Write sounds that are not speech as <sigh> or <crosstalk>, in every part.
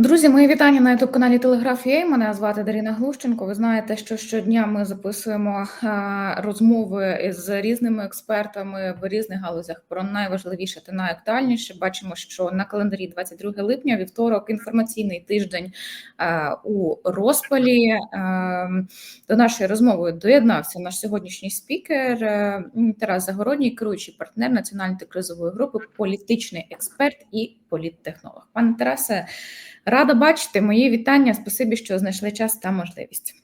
Друзі, мої вітання на youtube каналі Телеграф. Мене звати Дарина Глущенко. Ви знаєте, що щодня ми записуємо а, розмови з різними експертами в різних галузях про найважливіше та найактуальніше. Бачимо, що на календарі 22 липня, вівторок, інформаційний тиждень а, у розпалі. А, до нашої розмови доєднався наш сьогоднішній спікер е, Тарас Загородній, керуючий партнер національної кризової групи, політичний експерт і політтехнолог. Пане Тарасе. Рада бачити мої вітання. Спасибі, що знайшли час та можливість.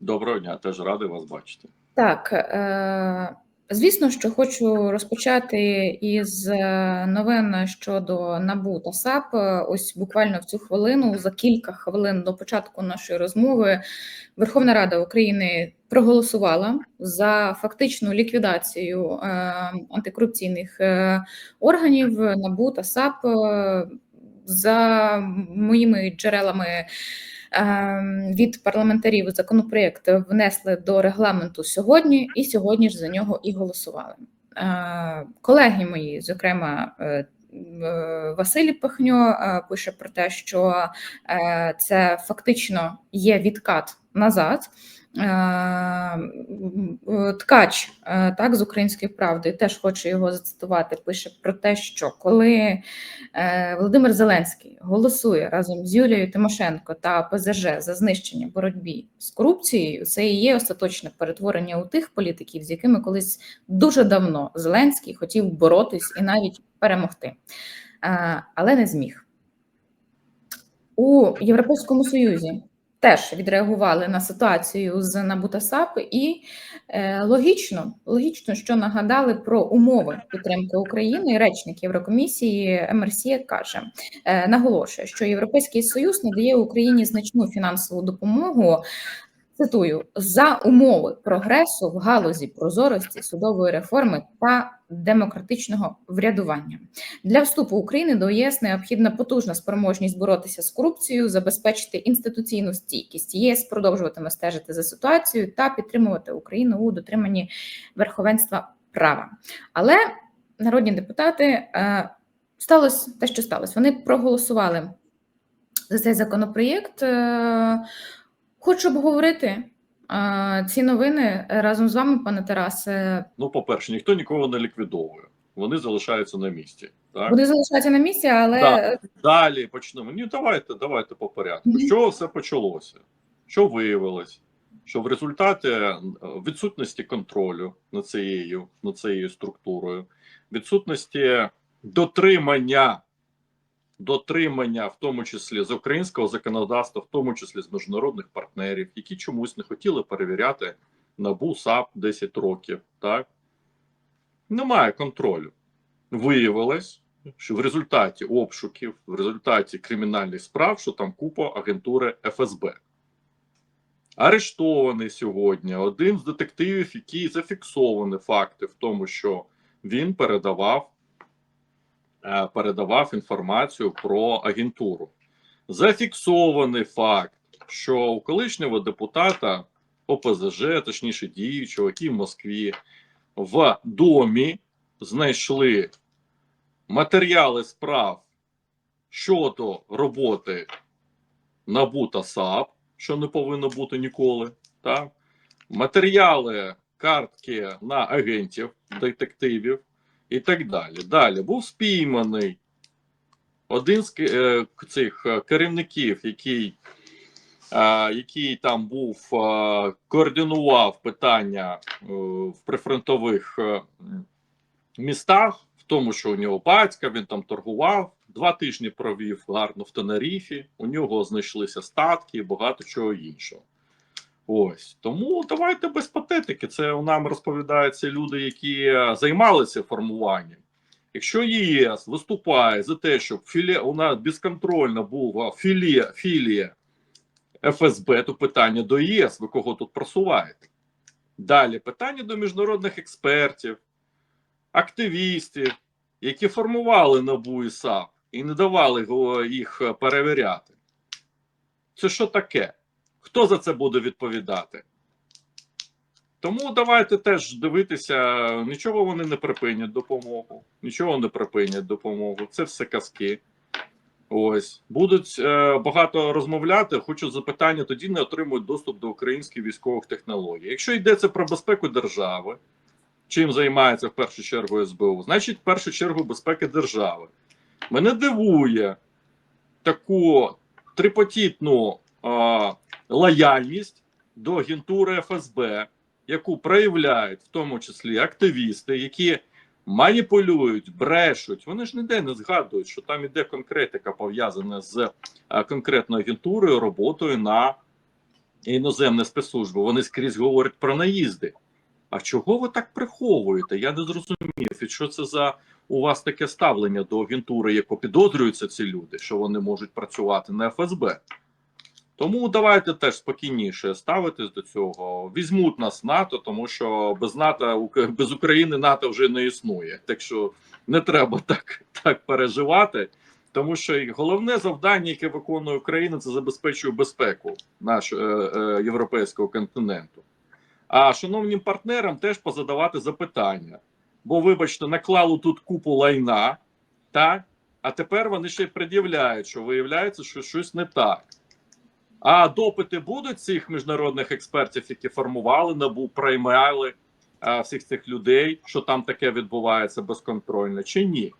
Доброго дня, теж радий вас бачити. Так, е, звісно, що хочу розпочати із е, новин щодо НАБУ та САП. Ось буквально в цю хвилину, за кілька хвилин до початку нашої розмови, Верховна Рада України проголосувала за фактичну ліквідацію е, антикорупційних органів НАБУ та САП. За моїми джерелами ем, від парламентарів законопроєкт внесли до регламенту сьогодні, і сьогодні ж за нього і голосували. Е, колеги мої, зокрема, е, Василь Пихньо е, пише про те, що це фактично є відкат назад. Е, ткач е, так з української правди теж хочу його зацитувати. Пише про те, що коли е, Володимир Зеленський голосує разом з Юлією Тимошенко та ПЗЖ за знищення боротьбі з корупцією, це і є остаточне перетворення у тих політиків, з якими колись дуже давно Зеленський хотів боротись і навіть перемогти, але не зміг у Європейському Союзі теж відреагували на ситуацію з Набутасап, і е, логічно, логічно, що нагадали про умови підтримки України. Речник Єврокомісії Мерсія каже, е, наголошує, що Європейський Союз надає Україні значну фінансову допомогу Цитую за умови прогресу в галузі прозорості судової реформи та демократичного врядування для вступу України до ЄС необхідна потужна спроможність боротися з корупцією, забезпечити інституційну стійкість. ЄС продовжуватиме стежити за ситуацією та підтримувати Україну у дотриманні верховенства права. Але народні депутати е, сталося те, що сталося. Вони проголосували за цей законопроєкт. Хочу обговорити а, ці новини разом з вами, пане Тарасе. Ну, по-перше, ніхто нікого не ліквідовує. Вони залишаються на місці. Так? Вони залишаються на місці, але так. далі почнемо. Ні, давайте, давайте по порядку. Чого все почалося? Що виявилось? Що в результаті е, відсутності контролю над цією над цією структурою, відсутності дотримання дотримання, в тому числі з українського законодавства, в тому числі з міжнародних партнерів, які чомусь не хотіли перевіряти набу САП 10 років. Так немає контролю. Виявилось, що в результаті обшуків, в результаті кримінальних справ, що там купа агентури ФСБ. Арештований сьогодні один з детективів, який зафіксовані факти в тому, що він передавав передавав інформацію про агентуру. Зафіксований факт, що у колишнього депутата ОПЗЖ, точніше діючого, який в Москві, в домі знайшли матеріали справ щодо роботи НАБУ та САП, що не повинно бути ніколи. Так? Матеріали картки на агентів, детективів і так далі. Далі був спійманий один з е, цих е, керівників, який е, який там був, координував питання в прифронтових містах, в тому, що у нього батька, він там торгував, два тижні провів гарно в Тенеріфі, у нього знайшлися статки і багато чого іншого. Ось тому давайте без патетики. Це нам розповідаються люди, які е, займалися формуванням. Якщо ЄС виступає за те, щоб філія у нас безконтрольно була філія філія ФСБ, то питання до ЄС, ви кого тут просуваєте? Далі питання до міжнародних експертів, активістів, які формували НАБУ і САП і не давали їх перевіряти. Це що таке? Хто за це буде відповідати? Тому давайте теж дивитися, нічого вони не припинять допомогу, нічого не припинять допомогу. Це все казки. Ось будуть е, багато розмовляти. Хочу запитання, тоді не отримують доступ до українських військових технологій. Якщо йдеться про безпеку держави, чим займається в першу чергу СБУ, значить, в першу чергу безпеки держави. Мене дивує таку трипотітну е, лояльність до агентури ФСБ, яку проявляють в тому числі активісти, які маніпулюють, брешуть. Вони ж ніде не згадують, що там іде конкретика пов'язана з е, конкретною агентурою, роботою на іноземні спецслужби. Вони скрізь говорять про наїзди. А чого ви так приховуєте? Я не зрозумів. І що це за у вас таке ставлення до агентури, яку підозрюються ці люди, що вони можуть працювати на ФСБ? Тому давайте теж спокійніше ставитись до цього. Візьмуть нас НАТО, тому що без НАТО без України НАТО вже не існує. Так що не треба <laughs> так, так переживати. Тому що головне завдання, яке виконує Україна, це забезпечує безпеку нашого е, е, європейського континенту. А шановним партнерам теж позадавати запитання. Бо, вибачте, наклали тут купу лайна, так? А тепер вони ще й пред'являють, що виявляється, що щось не так. А допити будуть цих міжнародних експертів, які формували набу, приймали а, всіх цих людей, що там таке відбувається безконтрольно, чи ні?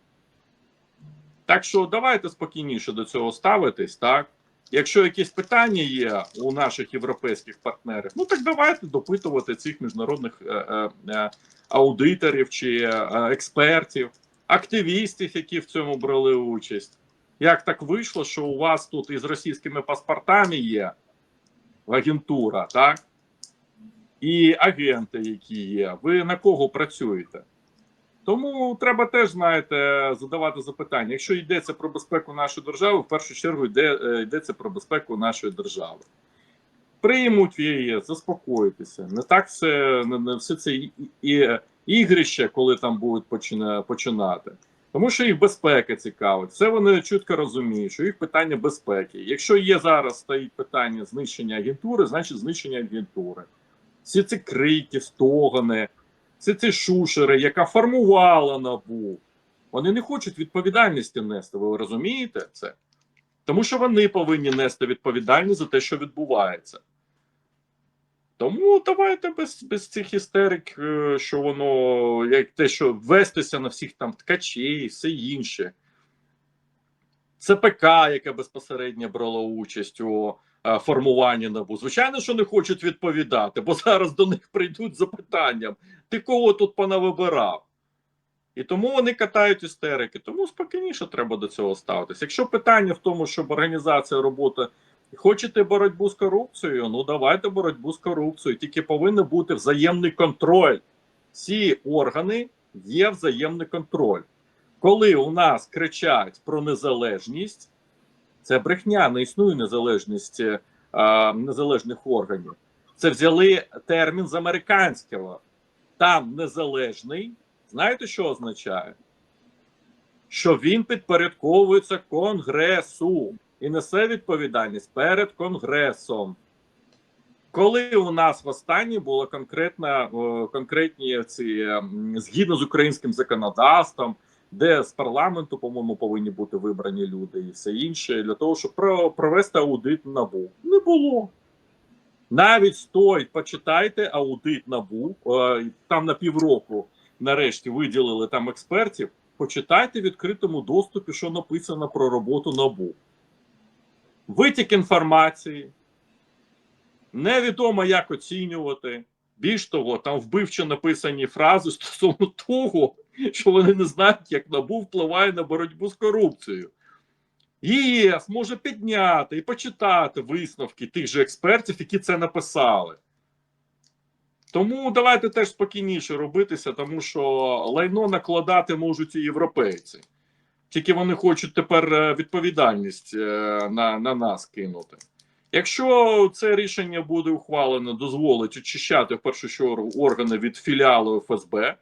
Так що давайте спокійніше до цього ставитись, так? Якщо якісь питання є у наших європейських партнерів, ну так давайте допитувати цих міжнародних е, е, е, аудиторів чи е, експертів, активістів, які в цьому брали участь. Як так вийшло, що у вас тут із російськими паспортами є агентура, так? І агенти, які є. Ви на кого працюєте? Тому треба теж, знаєте, задавати запитання. Якщо йдеться про безпеку нашої держави, в першу чергу йде, е, йдеться про безпеку нашої держави. Приймуть ЄС, заспокойтеся. Не так все, не, не все це і, і, ігрище, коли там будуть почина, починати. Тому що їх безпека цікавить. Все вони чітко розуміють, що їх питання безпеки. Якщо є зараз стоїть питання знищення агентури, значить знищення агентури. Всі ці крики, стогани, всі ці шушери, яка формувала набу, вони не хочуть відповідальності нести. Ви розумієте це? Тому що вони повинні нести відповідальність за те, що відбувається. Тому давайте без, без цих істерик, е, що воно як те, що вестися на всіх там ткачей, все інше. ЦПК, яке безпосередньо брало участь у е, формуванні набу. Звичайно, що не хочуть відповідати, бо зараз до них прийдуть запитанням: ти кого тут понавибирав? І тому вони катають істерики. Тому спокійніше треба до цього ставитися. Якщо питання в тому, щоб організація роботи хочете боротьбу з корупцією, ну давайте боротьбу з корупцією. Тільки повинен бути взаємний контроль. Всі органи є взаємний контроль. Коли у нас кричать про незалежність, це брехня, не існує незалежність е, незалежних органів. Це взяли термін з американського. Там незалежний. Знаєте, що означає? Що він підпорядковується Конгресу і несе відповідальність перед Конгресом. Коли у нас в останнє було конкретно, конкретні ці згідно з українським законодавством, де з парламенту, по-моєму, повинні бути вибрані люди і все інше, для того, щоб провести аудит набу. Не було. Навіть стоїть, почитайте аудит набу. Там на півроку нарешті виділили там експертів. Почитайте в відкритому доступі, що написано про роботу набу. Витік інформації. Невідомо, як оцінювати. Більш того, там вбивчо написані фрази стосовно того, що вони не знають, як набу впливає на боротьбу з корупцією. ЄС може підняти і почитати висновки тих же експертів, які це написали. Тому давайте теж спокійніше робитися, тому що лайно накладати можуть і європейці. Тільки вони хочуть тепер е, відповідальність е, на, на нас кинути. Якщо це рішення буде ухвалено, дозволить очищати в першу чергу органи від філіалу ФСБ,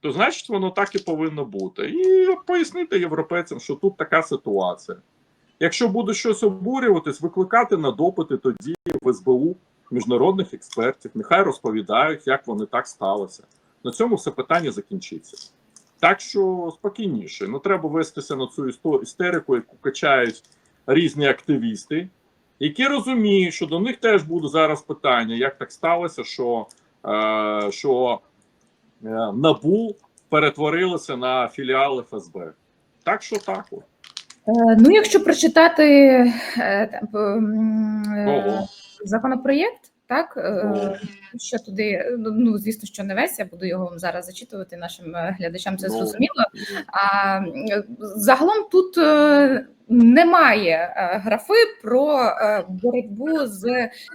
то значить воно так і повинно бути. І пояснити європейцям, що тут така ситуація. Якщо буде щось обурюватись, викликати на допити тоді в СБУ міжнародних експертів, нехай розповідають, як вони так сталося. На цьому все питання закінчиться. Так що спокійніше. Не треба вестися на цю істерику, яку качають різні активісти, які розуміють, що до них теж буде зараз питання, як так сталося, що, е, що е, НАБУ перетворилося на філіал ФСБ. Так що так. Е, Ну, якщо прочитати е, е, Ого. законопроєкт, так е, що туди, ну, ну звісно, що не весь, я буду його вам зараз зачитувати нашим е, глядачам. Це Ну, зрозуміло. А загалом тут е, немає е, графи про е, боротьбу з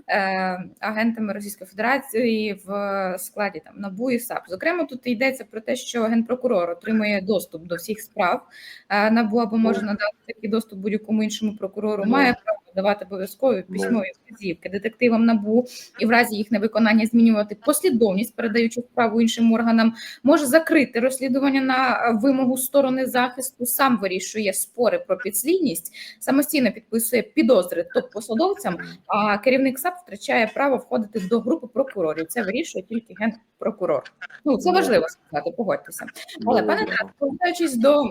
е, агентами Російської Федерації в складі там НАБУ і САП. Зокрема, тут йдеться про те, що генпрокурор отримує доступ до всіх справ е, НАБУ або може надати такий доступ будь-якому іншому прокурору. Ну. Має право давати обов'язкові Ну. письмові вказівки детективам НАБУ і в разі їх невиконання змінювати послідовність, передаючи справу іншим органам може закрити розслідування на е, вимогу сторони захисту, сам вирішує спори про підслідність, самостійно підписує підозри топ-посадовцям, а керівник САП втрачає право входити до групи прокурорів. Це вирішує тільки генпрокурор. Ну це Ну. важливо сказати, погодьтеся. Але Ну, пане повертаючись до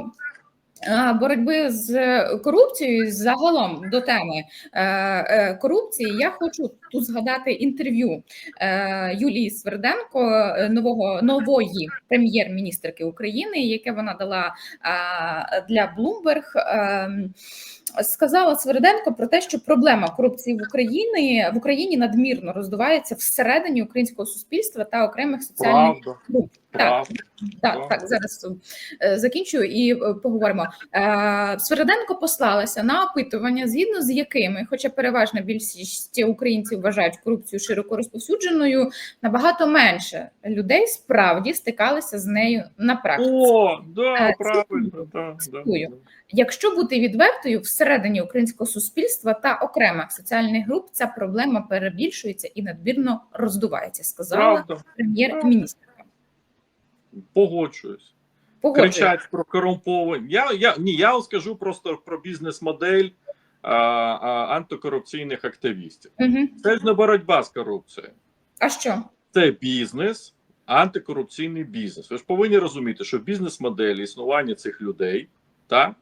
боротьби з корупцією, загалом до теми е, е, корупції, я хочу тут згадати інтерв'ю е, Юлії Сверденко, е, нового нової прем'єр-міністрки України, яке вона дала е, для Bloomberg. Е, Сказала Сверденко про те, що проблема корупції в Україні в Україні надмірно роздувається всередині українського суспільства та окремих соціальних груп. правда. Так, так, зараз е, закінчую і е, поговоримо. Е, послалася на опитування, згідно з якими, хоча переважна більшість українців вважають корупцію широко розповсюдженою, набагато менше людей справді стикалися з нею на практиці. О, да, Е, правильно, да, да, да. Якщо бути відвертою, всередині українського суспільства та окремих соціальних груп ця проблема перебільшується і надмірно роздувається, сказала прем'єр-міністр. погоджуюсь. Кричать про корумповані. Я, я, ні, я скажу просто про бізнес-модель а, а, антикорупційних активістів. Угу. Це ж не боротьба з корупцією. А що? Це бізнес, антикорупційний бізнес. Ви ж повинні розуміти, що бізнес-модель існування цих людей, так,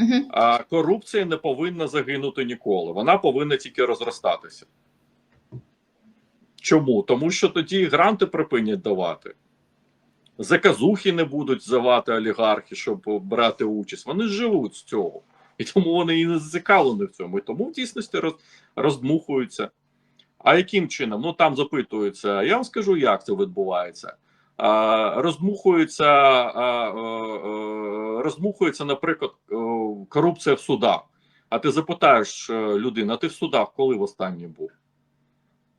Угу. а корупція не повинна загинути ніколи. Вона повинна тільки розростатися. Чому? Тому що тоді гранти припинять давати. Заказухи не будуть здавати олігархи, щоб брати участь. Вони живуть з цього. І тому вони і не зацікавлені в цьому. І тому в дійсності роз, роздмухуються. А яким чином? Ну там запитуються. Я вам скажу, як це відбувається. А, роздмухується, а, а, а, роздмухується, наприклад, е, корупція в судах. А ти запитаєш е, людину, а ти в судах коли в останній був?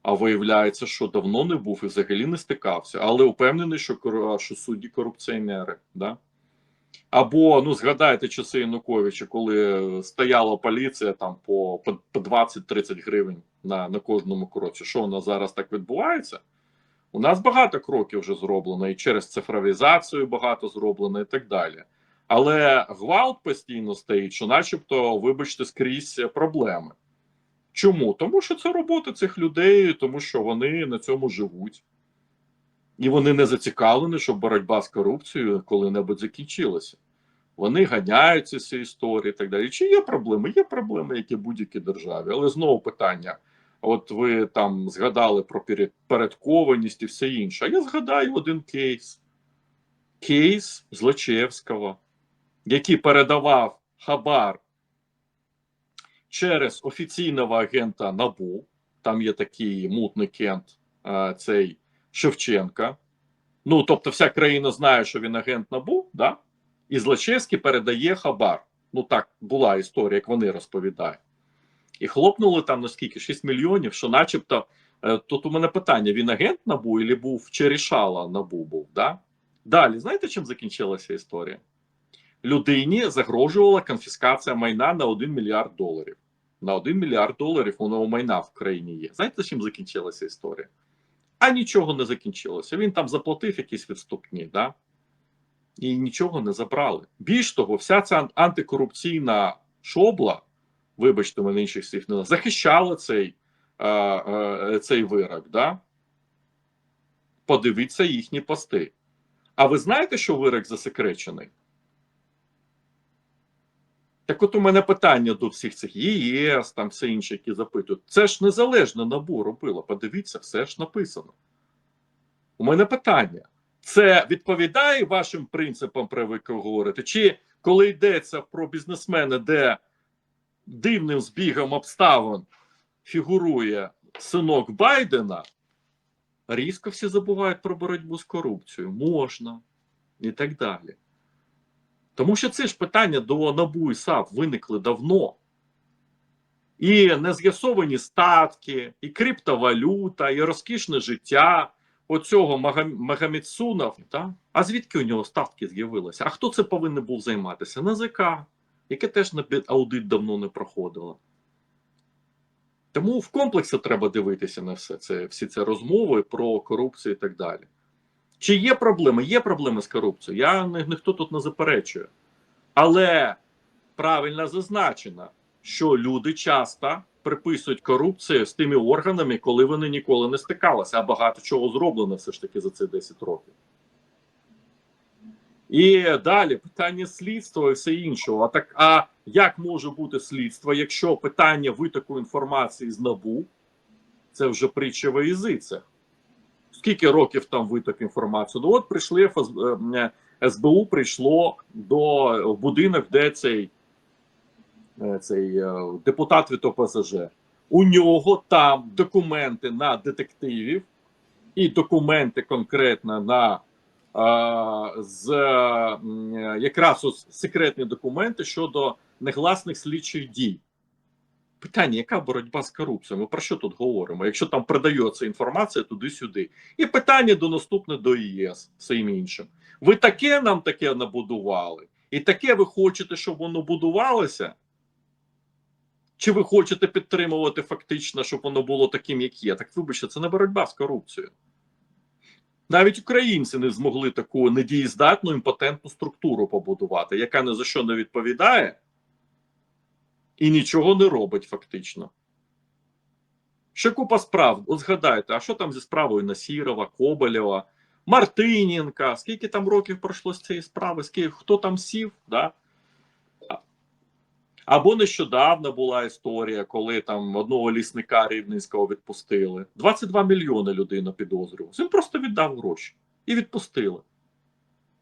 А виявляється, що давно не був і взагалі не стикався, але впевнений, що, що судді корупціонери. Да? Або ну згадайте часи Януковича, коли стояла поліція там по, по, по 20-30 гривень на, на кожному кроці. Що у нас зараз так відбувається? У нас багато кроків вже зроблено, і через цифровізацію багато зроблено, і так далі. Але гвалт постійно стоїть, що, начебто, вибачте, скрізь проблеми. Чому? Тому що це робота цих людей, тому що вони на цьому живуть. І вони не зацікавлені, щоб боротьба з корупцією коли-небудь закінчилася. Вони ганяються ці історії і так далі. Чи є проблеми? Є проблеми, як і будь-якій державі. Але знову питання: от ви там згадали про передкованість і все інше. А я згадаю один кейс: кейс Злочевського, який передавав хабар через офіційного агента НАБУ. Там є такий мутний кент, цей Шевченка. Ну, тобто, вся країна знає, що він агент НАБУ, да? і Злочевський передає хабар. Ну, так була історія, як вони розповідають. І хлопнули там наскільки 6 мільйонів, що, начебто, е, тут у мене питання: він агент НАБУ і був чи рішала НАБУ був? Да? Далі, знаєте, чим закінчилася історія? Людині загрожувала конфіскація майна на 1 мільярд доларів. На 1 мільярд доларів воно майна в країні є. Знаєте, чим закінчилася історія? А нічого не закінчилося. Він там заплатив якісь відступні, да? і нічого не забрали. Більш того, вся ця антикорупційна шобла, вибачте, мене інших слів не захищала цей, е, цей вирок. Да? Подивіться їхні пости. А ви знаєте, що вирок засекречений? Так от у мене питання до всіх цих ЄС, там все інше, які запитують. Це ж незалежно набу робило. Подивіться, все ж написано. У мене питання: це відповідає вашим принципам, про які говорите? Чи коли йдеться про бізнесмени, де дивним збігом обставин фігурує синок Байдена, різко всі забувають про боротьбу з корупцією? Можна і так далі. Тому що це ж питання до НАБУ і САП виникли давно. І нез'ясовані статки, і криптовалюта, і розкішне життя оцього Магам- Та? А звідки у нього статки з'явилися? А хто це повинен був займатися? НАЗК, яке теж на аудит давно не проходило. Тому в комплексі треба дивитися на все це, всі ці розмови про корупцію і так далі. Чи є проблеми? Є проблеми з корупцією. Я ніхто тут не заперечує. Але правильно зазначено, що люди часто приписують корупцію з тими органами, коли вони ніколи не стикалися, а багато чого зроблено все ж таки за ці 10 років. І далі питання слідства і все іншого. А так, а як може бути слідство, якщо питання витоку інформації з НАБУ це вже притча во язицях? Скільки років там виток інформації? Ну от прийшли ФСБ, е, СБУ прийшло до будинок, де цей, е, цей е, депутат від ОПЗЖ. У нього там документи на детективів і документи конкретно на з е, якраз секретні документи щодо негласних слідчих дій. Питання, яка боротьба з корупцією? Ми про що тут говоримо? Якщо там продається інформація туди-сюди. І питання до наступне до ЄС, всім іншим. Ви таке нам таке набудували, і таке ви хочете, щоб воно будувалося? Чи ви хочете підтримувати фактично, щоб воно було таким, як є? Так вибачте, це не боротьба з корупцією. Навіть українці не змогли таку недієздатну імпотентну структуру побудувати, яка ні за що не відповідає і нічого не робить фактично. Ще купа справ. От згадайте, а що там зі справою Насірова, Коболєва, Мартиненка? Скільки там років пройшло з цієї справи? Скільки, хто там сів? Да? Або нещодавно була історія, коли там одного лісника рівненського відпустили. 22 мільйони людина підозрювалася. Він просто віддав гроші і відпустили.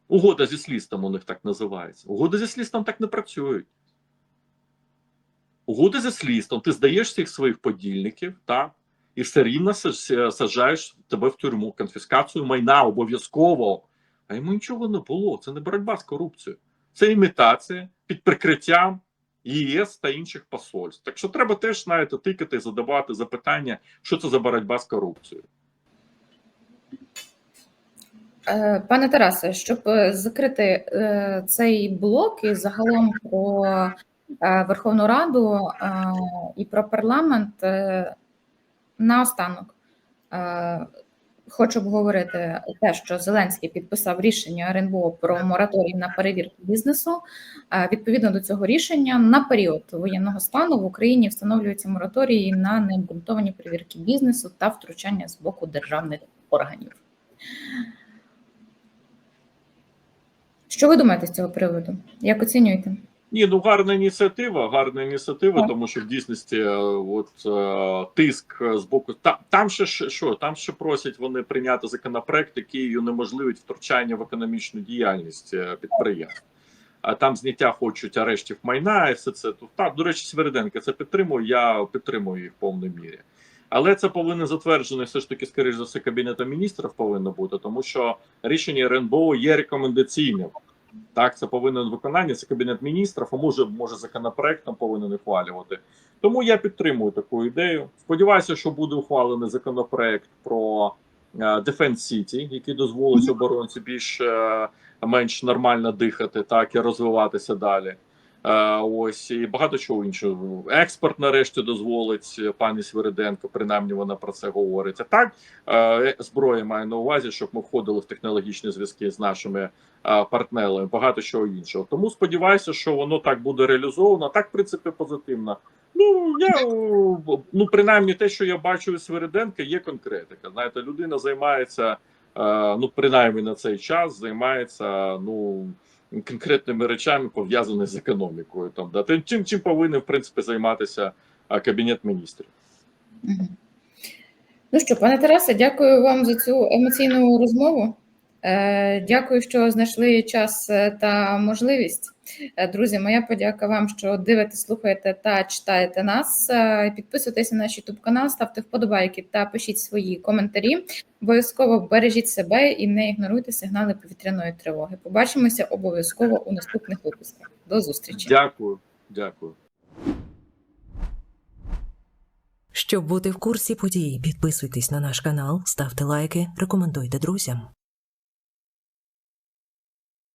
Угода зі слідством у них так називається. Угоди зі слідством так не працюють. Угоди зі слідством, ти здаєш всіх своїх подільників, так? І все рівно саджаєш тебе в тюрму, конфіскацію майна обов'язково. А йому нічого не було. Це не боротьба з корупцією. Це імітація під прикриттям ЄС та інших посольств. Так що треба теж знаєте, тикати і задавати запитання, що це за боротьба з корупцією. Е, Пане Тарасе, щоб е, закрити е, цей блок і загалом про Верховну Раду е, і про парламент, е, наостанок е, хочу обговорити те, що Зеленський підписав рішення РНБО про мораторій на перевірку бізнесу. Е, Відповідно до цього рішення, на період воєнного стану в Україні встановлюються мораторії на необґрунтовані перевірки бізнесу та втручання з боку державних органів. Що ви думаєте з цього приводу? Як оцінюєте? Ні, ну гарна ініціатива, гарна ініціатива, тому що в дійсності е, от е, тиск з боку та там ще що там ще просять вони прийняти законопроект, який унеможливить втручання в економічну діяльність е, підприємств. А там зняття хочуть арештів майна і все це. Так, до речі, Свериденка це підтримує. Я підтримую їх в повній мірі. Але це повинно затверджено все ж таки, скоріш за все, кабінетом міністрів повинно бути, тому що рішення РНБО є рекомендаційним. Так, це повинен виконання, це кабінет міністрів, а може, може законопроектом повинен ухвалювати. Тому я підтримую таку ідею. Сподіваюся, що буде ухвалений законопроект про е, Defense City, який дозволить оборонці більш е, менш нормально дихати, так і розвиватися далі. Е, ось і багато чого іншого. Експорт нарешті дозволить е, пані Свириденко, принаймні вона про це говорить. А так е, зброя має на увазі, щоб ми входили в технологічні зв'язки з нашими партнерами, багато чого іншого. Тому сподіваюся, що воно так буде реалізовано. Так, в принципі, позитивно. Ну я ну принаймні те, що я бачу у Свириденка, є конкретика. Знаєте, людина займається ну принаймні на цей час займається ну конкретними речами, пов'язані з економікою. Там да тим чим чим повинен в принципі займатися кабінет міністрів. Ну що, пане Тарасе, дякую вам за цю емоційну розмову. Е, Дякую, що знайшли час е, та можливість. Е, Друзі, моя подяка вам, що дивитесь, слухаєте та читаєте нас. Підписуйтесь на наш YouTube канал, ставте вподобайки та пишіть свої коментарі. Обов'язково бережіть себе і не ігноруйте сигнали повітряної тривоги. Побачимося обов'язково у наступних випусках. До зустрічі. Дякую, дякую. Щоб бути в курсі подій, підписуйтесь на наш канал, ставте лайки, рекомендуйте друзям.